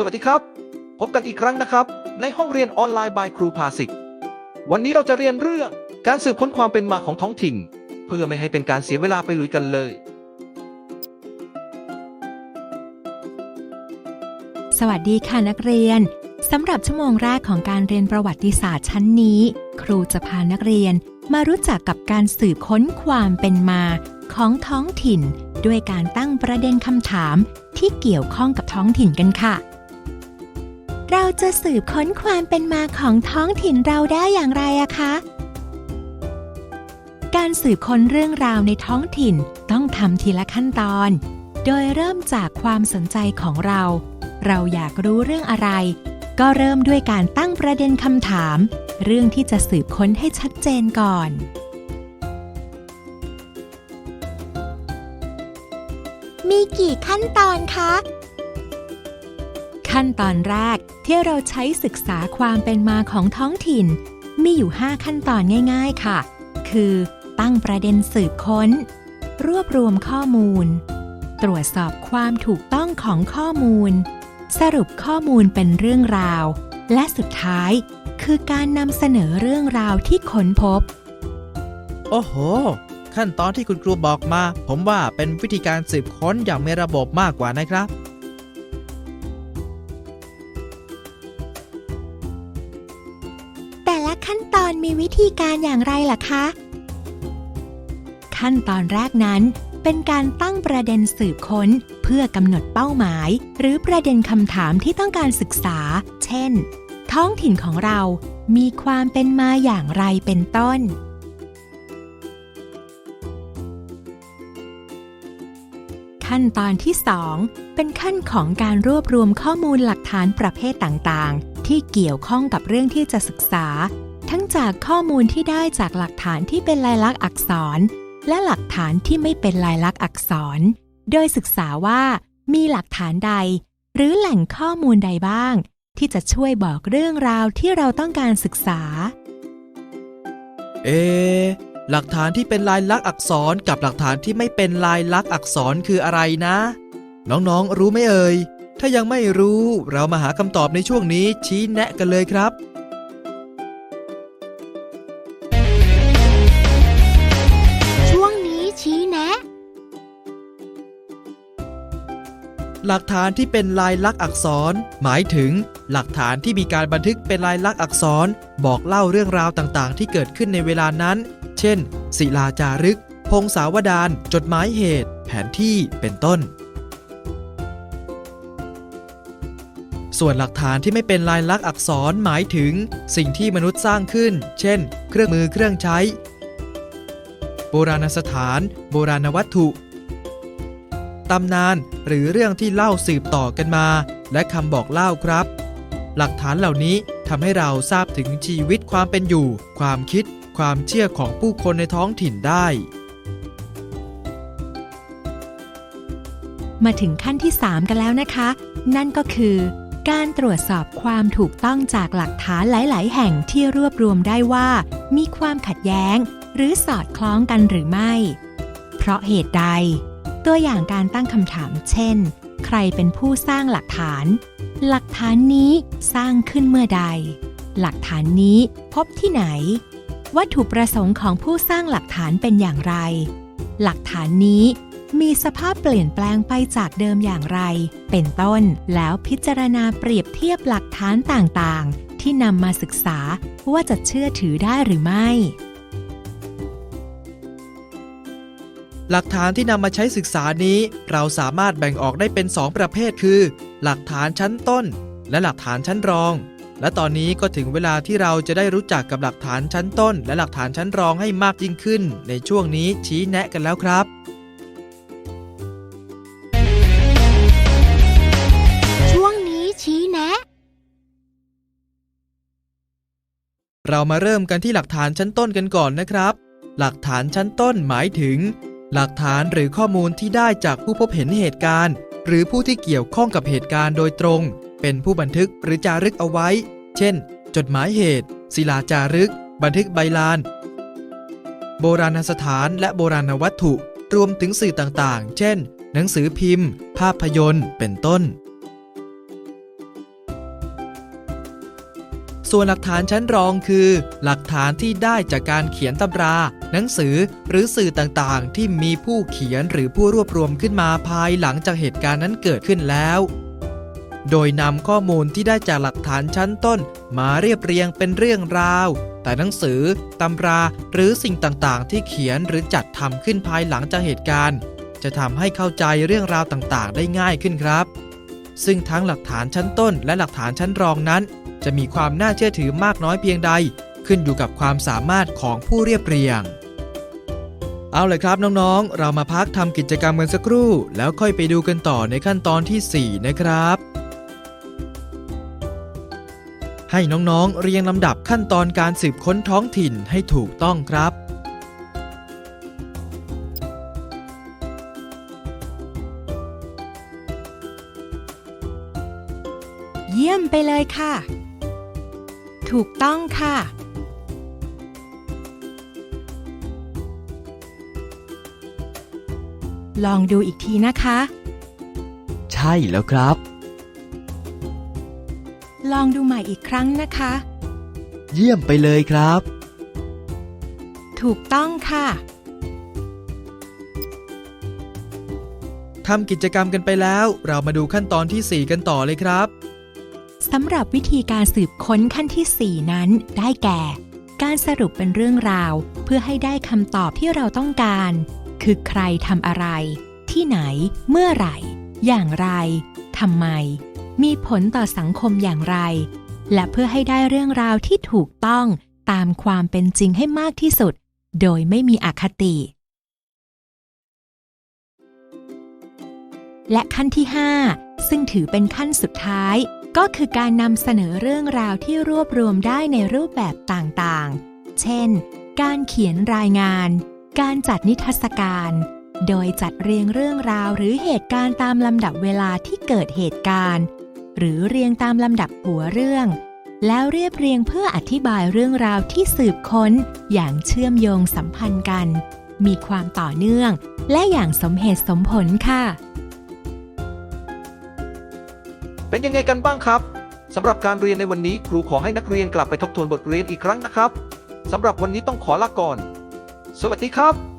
สวัสดีครับ พบกันอีกครั้งนะครับ ในห้องเรียนออนไลน์บายครูภาสิก วันนี้เราจะเรียนเรื่องการสืบค้นความเป็นมาของท้องถิ่น เพื่อไม่ให้เป็นการเสียเวลาไปลุยกันเลย สวัสดีค่ะนักเรียนสำหรับชั่วโมงแรกของการเรียนประวัติศาสตร์ชั้นนี้ ครูจะพานักเรียนมารู้จักกับการสืบค้นความเป็นมาของท้องถิ่น ด้วยการตั้งประเด็นคำถามที่เกี่ยวข้องกับท้องถิ่นกันค่ะ เราจะสืบค้นความเป็นมาของท้องถิ่นเราได้อย่างไรอะคะ การสืบค้นเรื่องราวในท้องถิ่นต้องทำทีละขั้นตอน โดยเริ่มจากความสนใจของเรา เราอยากรู้เรื่องอะไร ก็เริ่มด้วยการตั้งประเด็นคำถาม เรื่องที่จะสืบค้นให้ชัดเจนก่อนมีกี่ขั้นตอนคะ ขั้นตอนแรกที่เราใช้ศึกษาความเป็นมาของท้องถิ่น มีอยู่ 5 ขั้นตอนง่าย ๆ ค่ะ คือตั้งประเด็นสืบค้น รวบรวมข้อมูล ตรวจสอบความถูกต้องของข้อมูล สรุปข้อมูลเป็นเรื่องราว และสุดท้ายคือการนำเสนอเรื่องราวที่ค้นพบ โอ้โห ขั้นตอนที่คุณครูบอกมา ผมว่าเป็นวิธีการสืบค้นอย่างมีระบบมากกว่านะครับ ธีการอย่างไรล่ะคะ ขั้นตอนแรกนั้นเป็นการตั้งประเด็นสืบค้น เพื่อกำหนดเป้าหมาย หรือประเด็นคำถามที่ต้องการศึกษา เช่น ท้องถิ่นของเรามีความเป็นมาอย่างไรเป็นต้นขั้นตอนที่ 2 เป็นขั้นของการรวบรวมข้อมูลหลักฐานประเภทต่างๆ ที่เกี่ยวข้องกับเรื่องที่จะศึกษา ทั้งจากข้อมูลที่ได้จากหลักฐานที่เป็นลายลักษณ์อักษร และหลักฐานที่ไม่เป็นลายลักษณ์อักษร โดยศึกษาว่ามีหลักฐานใด หรือแหล่งข้อมูลใดบ้าง ที่จะช่วยบอกเรื่องราวที่เราต้องการศึกษา เอ หลักฐานที่เป็นลายลักษณ์อักษรกับหลักฐานที่ไม่เป็นลายลักษณ์อักษรคืออะไรนะ น้องๆ รู้ไหมเอ่ย ถ้ายังไม่รู้ เรามาหาคำตอบในช่วงนี้ชี้แนะกันเลยครับ หลักฐานที่เป็นลายลักษณ์อักษร หมายถึง หลักฐานที่มีการบันทึกเป็นลายลักษณ์อักษร บอกเล่าเรื่องราวต่างๆ ที่เกิดขึ้นในเวลานั้น เช่น ศิลาจารึก พงศาวดารจดหมายเหตุ แผนที่เป็นต้น ส่วนหลักฐานที่ไม่เป็นลายลักษณ์อักษรหมายถึง สิ่งที่มนุษย์สร้างขึ้น เช่น เครื่องมือเครื่องใช้ โบราณสถาน โบราณวัตถุ ตำนาน หรือเรื่องที่เล่าสืบต่อกันมา และคำบอกเล่าครับ หลักฐานเหล่านี้ทำให้เราทราบถึงชีวิตความเป็นอยู่ ความคิด ความเชื่อของผู้คนในท้องถิ่นได้ มาถึงขั้นที่ 3 กันแล้วนะคะ นั่นก็คือการตรวจสอบความถูกต้องจากหลักฐานหลาย ๆ แห่งที่รวบรวมได้ว่า มีความขัดแย้ง หรือสอดคล้องกันหรือไม่ เพราะเหตุใด ตัวอย่างการตั้งคำถาม เช่น ใครเป็นผู้สร้างหลักฐาน หลักฐานนี้สร้างขึ้นเมื่อใด หลักฐานนี้พบที่ไหน วัตถุประสงค์ของผู้สร้างหลักฐานเป็นอย่างไร หลักฐานนี้มีสภาพเปลี่ยนแปลงไปจากเดิมอย่างไร เป็นต้น แล้วพิจารณาเปรียบเทียบหลักฐานต่างๆ ที่นำมาศึกษาว่าจะเชื่อถือได้หรือไม่ หลักฐานที่นำมาใช้ศึกษานี้ เราสามารถแบ่งออกได้เป็น 2 ประเภทคือ หลักฐานชั้นต้น และหลักฐานชั้นรอง และตอนนี้ก็ถึงเวลาที่เราจะได้รู้จักกับหลักฐานชั้นต้น และหลักฐานชั้นรองให้มากยิ่งขึ้น ในช่วงนี้ชี้แนะกันแล้วครับช่วงนี้ชี้แนะเรามาเริ่มกันที่หลักฐานชั้นต้นกันก่อนนะครับ หลักฐานชั้นต้นหมายถึง หลักฐานหรือข้อมูลที่ได้จากผู้พบเห็นเหตุการณ์ หรือผู้ที่เกี่ยวข้องกับเหตุการณ์โดยตรง เป็นผู้บันทึกหรือจารึกเอาไว้ เช่น จดหมายเหตุ ศิลาจารึก บันทึกใบลาน โบราณสถานและโบราณวัตถุ รวมถึงสื่อต่างๆ เช่น หนังสือพิมพ์ ภาพยนตร์ เป็นต้น ส่วนหลักฐานชั้นรองคือ หลักฐานที่ได้จากการเขียนตำรา หนังสือหรือสื่อต่างๆ ที่มีผู้เขียนหรือผู้รวบรวมขึ้นมาภายหลังจากเหตุการณ์นั้นเกิดขึ้นแล้ว โดยนำข้อมูลที่ได้จากหลักฐานชั้นต้น มาเรียบเรียงเป็นเรื่องราว แต่หนังสือตำราหรือสิ่งต่างๆ ที่เขียนหรือจัดทำขึ้นภายหลังจากเหตุการณ์ จะทำให้เข้าใจเรื่องราวต่างๆ ได้ง่ายขึ้นครับซึ่งทั้งหลักฐานชั้นต้นและหลักฐานชั้นรองนั้น จะมีความน่าเชื่อถือมากน้อยเพียงใด ขึ้นอยู่กับความสามารถของผู้เรียบเรียง เอาเลยครับน้องๆ เรามาพักทำกิจกรรมกันสักครู่ แล้วค่อยไปดูกันต่อในขั้นตอนทีสี่4 นะครับ ให้น้องๆ เรียงลำดับขั้นตอนการสืบค้นท้องถิ่นให้ถูกต้องครับเยี่ยมไปเลยค่ะ ถูกต้องค่ะ ลองดูอีกทีนะคะ ใช่แล้วครับ ลองดูใหม่อีกครั้งนะคะ เยี่ยมไปเลยครับ ถูกต้องค่ะทำกิจกรรมกันไปแล้ว เรามาดูขั้นตอนทีสี่4 กันต่อเลยครับ สำหรับวิธีการสืบค้นขั้นที่ 4 นั้นได้แก่ การสรุปเป็นเรื่องราว เพื่อให้ได้คำตอบที่เราต้องการ คือใครทำอะไร ที่ไหน เมื่อไหร่ อย่างไรทำไม มีผลต่อสังคมอย่างไร และเพื่อให้ได้เรื่องราวที่ถูกต้องตามความเป็นจริงให้มากที่สุด โดยไม่มีอคติ และขั้นที่ 5 ซึ่งถือเป็นขั้นสุดท้าย ก็คือการนำเสนอเรื่องราวที่รวบรวมได้ในรูปแบบต่างๆ เช่น การเขียนรายงาน การจัดนิทรรศการ โดยจัดเรียงเรื่องราวหรือเหตุการณ์ตามลำดับเวลาที่เกิดเหตุการณ์ หรือเรียงตามลำดับหัวเรื่อง แล้วเรียบเรียงเพื่ออธิบายเรื่องราวที่สืบค้น อย่างเชื่อมโยงสัมพันธ์กัน มีความต่อเนื่อง และอย่างสมเหตุสมผลค่ะ เป็นยังไงกันบ้างครับสำหรับการเรียนในวันนี้ครูขอให้นักเรียนกลับไปทบทวนบทเรียนอีกครั้งนะครับสำหรับวันนี้ต้องขอลาก่อน สวัสดีครับ